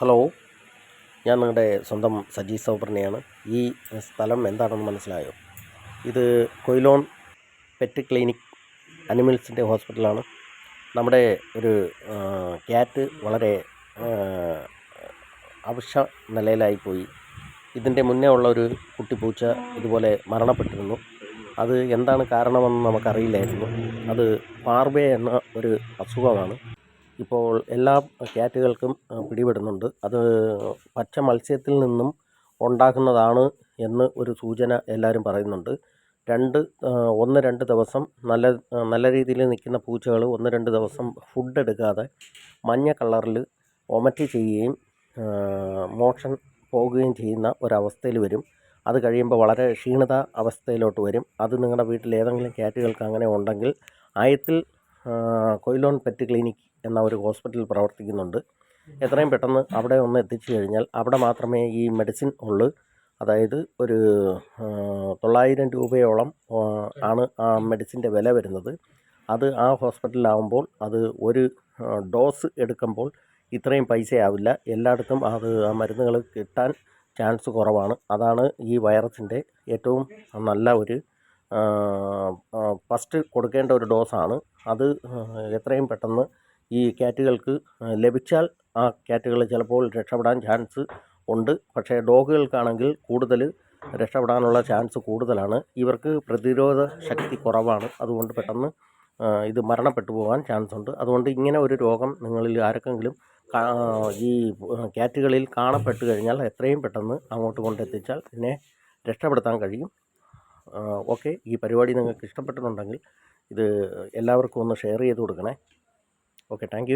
Hello ഞാൻ നിങ്ങളുടെ സ്വന്തം സജി സൗപർണയാണ് ഈ സ്ഥലം എന്താണെന്ന് മനസ്സിലായോ? ഇത് കൊയിലോൺ പെറ്റ് ക്ലിനിക് അനിമൽസിന്റെ ഹോസ്പിറ്റലാണ്. നമ്മുടെ ഒരു ക്യാറ്റ് വളരെ അവശ്യ നിലയിലായിപ്പോയി. ഇതിന്റെ മുന്നേ ഉള്ള ഒരു കുട്ടിപ്പൂച്ച ഇതുപോലെ മരണപ്പെട്ടിരുന്നു. അത് എന്താണ് കാരണമെന്ന് നമുക്കറിയില്ലായിരുന്നു. അത് പാർവേ എന്ന ഒരു അസുഖമാണ്. ഇപ്പോൾ എല്ലാ ക്യാറ്റുകൾക്കും പിടിപെടുന്നുണ്ട്. അത് പച്ച മത്സ്യത്തിൽ നിന്നും ഉണ്ടാക്കുന്നതാണ് എന്ന് ഒരു സൂചന എല്ലാവരും പറയുന്നുണ്ട്. രണ്ട് ഒന്ന് രണ്ട് ദിവസം നല്ല നല്ല രീതിയിൽ നിൽക്കുന്ന പൂച്ചകൾ ഒന്ന് രണ്ട് ദിവസം ഫുഡ് എടുക്കാതെ മഞ്ഞ കളറിൽ ഒമറ്റി ചെയ്യുകയും മോഷൻ പോകുകയും ചെയ്യുന്ന ഒരവസ്ഥയിൽ വരും. അത് കഴിയുമ്പോൾ വളരെ ക്ഷീണിത അവസ്ഥയിലോട്ട് വരും. അത് നിങ്ങളുടെ വീട്ടിൽ ഏതെങ്കിലും ക്യാറ്റുകൾക്ക് അങ്ങനെ ഉണ്ടെങ്കിൽ ആയത്തിൽ കൊയിലോൺ പെറ്റ് ക്ലിനിക് എന്ന ഒരു ഹോസ്പിറ്റൽ പ്രവർത്തിക്കുന്നുണ്ട്. എത്രയും പെട്ടെന്ന് അവിടെ ഒന്ന് എത്തിച്ചു കഴിഞ്ഞാൽ അവിടെ മാത്രമേ ഈ മെഡിസിൻ ഉള്ളൂ. അതായത് ഒരു തൊള്ളായിരം രൂപയോളം ആണ് ആ മെഡിസിന്റെ വില വരുന്നത്. അത് ആ ഹോസ്പിറ്റലിലാവുമ്പോൾ അത് ഒരു ഡോസ് എടുക്കുമ്പോൾ ഇത്രയും പൈസയാവില്ല. എല്ലായിടത്തും അത് ആ മരുന്നുകൾ കിട്ടാൻ ചാൻസ് കുറവാണ്. അതാണ് ഈ വൈറസിന്റെ ഏറ്റവും നല്ല ഒരു ഫസ്റ്റ് കൊടുക്കേണ്ട ഒരു ഡോസാണ്. അത് എത്രയും പെട്ടെന്ന് ഈ ക്യാറ്റുകൾക്ക് ലഭിച്ചാൽ ആ ക്യാറ്റുകൾ ചിലപ്പോൾ രക്ഷപ്പെടാൻ ചാൻസ് ഉണ്ട്. പക്ഷേ ഡോഗുകൾക്കാണെങ്കിൽ കൂടുതൽ രക്ഷപ്പെടാനുള്ള ചാൻസ് കൂടുതലാണ്. ഇവർക്ക് പ്രതിരോധ ശക്തി കുറവാണ്. അതുകൊണ്ട് പെട്ടെന്ന് ഇത് മരണപ്പെട്ടു പോകാൻ ചാൻസ് ഉണ്ട്. അതുകൊണ്ട് ഇങ്ങനെ ഒരു രോഗം നിങ്ങളിൽ ആർക്കെങ്കിലും ഈ ക്യാറ്റുകളിൽ കാണപ്പെട്ട് കഴിഞ്ഞാൽ എത്രയും പെട്ടെന്ന് അങ്ങോട്ട് കൊണ്ടെത്തിച്ചാൽ പിന്നെ രക്ഷപ്പെടുത്താൻ കഴിയും. ഓക്കെ. ഈ പരിപാടി നിങ്ങൾക്ക് ഇഷ്ടപ്പെട്ടിട്ടുണ്ടെങ്കിൽ ഇത് എല്ലാവർക്കും ഒന്ന് ഷെയർ ചെയ്ത് കൊടുക്കണേ. Okay thank